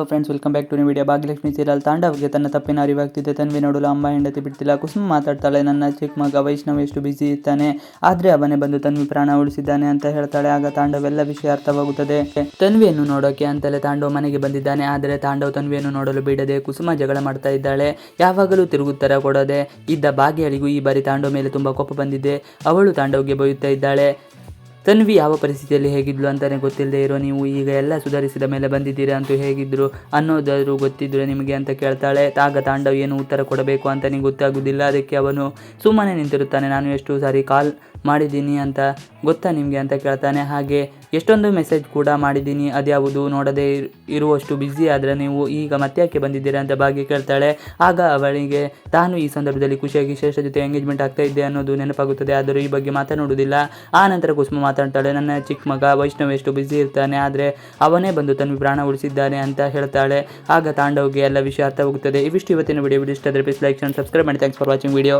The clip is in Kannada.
Hello friends welcome back to ನಿ ವಿಡಿಯೋ ಭಾಗ್ಯಲಕ್ಷ್ಮಿ ಸೀರಿಯಲ್ ತಾಂಡವ್ಗೆ ತನ್ನ ತಪ್ಪಿನ ಅರಿವಾಗ್ತಿದೆ. ತನ್ವಿ ನೋಡಲು ಅಮ್ಮ, ಹೆಂಡತಿ ಬಿಡ್ತಿಲ್ಲ ಕುಸುಮ ಮಾತಾಡ್ತಾಳೆ, ನನ್ನ ಚಿಕ್ಕ ಮಗ ವೈಷ್ಣವ್ ಎಷ್ಟು ಬಿಸಿ ಇರ್ತಾನೆ? ಆದ್ರೆ ಅವನೇ ಬಂದು ತನ್ವಿ ಪ್ರಾಣ ಉಳಿಸಿದ್ದಾನೆ ಅಂತ ಹೇಳ್ತಾಳೆ. ಆಗ ತಾಂಡವ್ ಎಲ್ಲ ವಿಷಯ ಅರ್ಥವಾಗುತ್ತದೆ. ತನ್ವಿಯನ್ನು ನೋಡೋಕೆ ಅಂತಲೇ ತಾಂಡವ್ ಮನೆಗೆ ಬಂದಿದ್ದಾನೆ. ಆದರೆ ತಾಂಡವ್ ತನ್ವಿಯನ್ನು ನೋಡಲು ಬಿಡದೆ ಕುಸುಮ ಜಗಳ ಮಾಡ್ತಾ ಇದ್ದಾಳೆ. ಯಾವಾಗಲೂ ತಿರುಗುತ್ತರ ಕೊಡದೆ ಇದ್ದ ಭಾಗ್ಯಳಿಗೂ ಈ ಬಾರಿ ತಾಂಡವ್ ಮೇಲೆ ತುಂಬಾ ಕೋಪ ಬಂದಿದೆ. ಅವಳು ತಾಂಡವ್ಗೆ ಬೈಯುತ್ತಾ ಇದ್ದಾಳೆ. ತನ್ವಿ ಯಾವ ಪರಿಸ್ಥಿತಿಯಲ್ಲಿ ಹೇಗಿದ್ಲು ಅಂತಾನೆ ಗೊತ್ತಿಲ್ಲದೆ ಇರೋ ನೀವು ಈಗ ಎಲ್ಲ ಸುಧಾರಿಸಿದ ಮೇಲೆ ಬಂದಿದ್ದೀರಾ ಅಂತೂ ಹೇಗಿದ್ರು ಅನ್ನೋದಾದರೂ ಗೊತ್ತಿದ್ರು ನಿಮಗೆ ಅಂತ ಕೇಳ್ತಾಳೆ. ತಾಗ ತಾಂಡವ್ ಏನು ಉತ್ತರ ಕೊಡಬೇಕು ಅಂತ ನಿಮಗೆ ಗೊತ್ತಾಗುವುದಿಲ್ಲ ಅದಕ್ಕೆ ಅವನು ಸುಮ್ಮನೆ ನಿಂತಿರುತ್ತಾನೆ. ನಾನು ಎಷ್ಟು ಸಾರಿ ಕಾಲ್ ಮಾಡಿದ್ದೀನಿ ಅಂತ ಗೊತ್ತಾ ನಿಮಗೆ ಅಂತ ಕೇಳ್ತಾನೆ. ಹಾಗೆ ಎಷ್ಟೊಂದು ಮೆಸೇಜ್ ಕೂಡ ಮಾಡಿದ್ದೀನಿ. ಅದ್ಯಾವುದು ನೋಡದೆ ಇರುವಷ್ಟು ಬ್ಯುಸಿ ಆದರೆ ನೀವು ಈಗ ಮತ್ತೆ ಯಾಕೆ ಬಂದಿದ್ದೀರಾ ಅಂತ ಭಾಗ್ಯ ಕೇಳ್ತಾಳೆ. ಆಗ ಅವಳಿಗೆ, ತಾನು ಈ ಸಂದರ್ಭದಲ್ಲಿ ಖುಷಿಯಾಗಿ ಶ್ರೇಷ್ಠ ಜೊತೆ ಎಂಗೇಜ್ಮೆಂಟ್ ಆಗ್ತಾ ಇದ್ದೆ ಅನ್ನೋದು ನೆನಪಾಗುತ್ತದೆ. ಆದರೂ ಈ ಬಗ್ಗೆ ಮಾತನಾಡುವುದಿಲ್ಲ. ಆ ನಂತರ ಕುಸುಮ ಮಾತಾಡ್ತಾಳೆ, ನನ್ನ ಚಿಕ್ಕ ಮಗ ವೈಷ್ಣವ್ ಎಷ್ಟು ಬ್ಯುಸಿ ಇರ್ತಾನೆ, ಆದರೆ ಅವನೇ ಬಂದು ತನ್ನ ಪ್ರಾಣ ಉಳಿಸಿದ್ದಾನೆ ಅಂತ ಹೇಳ್ತಾಳೆ. ಆಗ ತಾಂಡವಿಗೆ ಎಲ್ಲ ವಿಷಯ ಅರ್ಥವಾಗುತ್ತದೆ. ಇವಿಷ್ಟು ಇವತ್ತಿನ ವಿಡಿಯೋ ವಿಡಿಯೋ ಇಷ್ಟ ಆದರೆ ಪ್ಲೀಸ್ ಲೈಕ್ ಸಬ್ಸ್ಕ್ರೈಬ್ ಮಾಡಿ. Thanks for watching video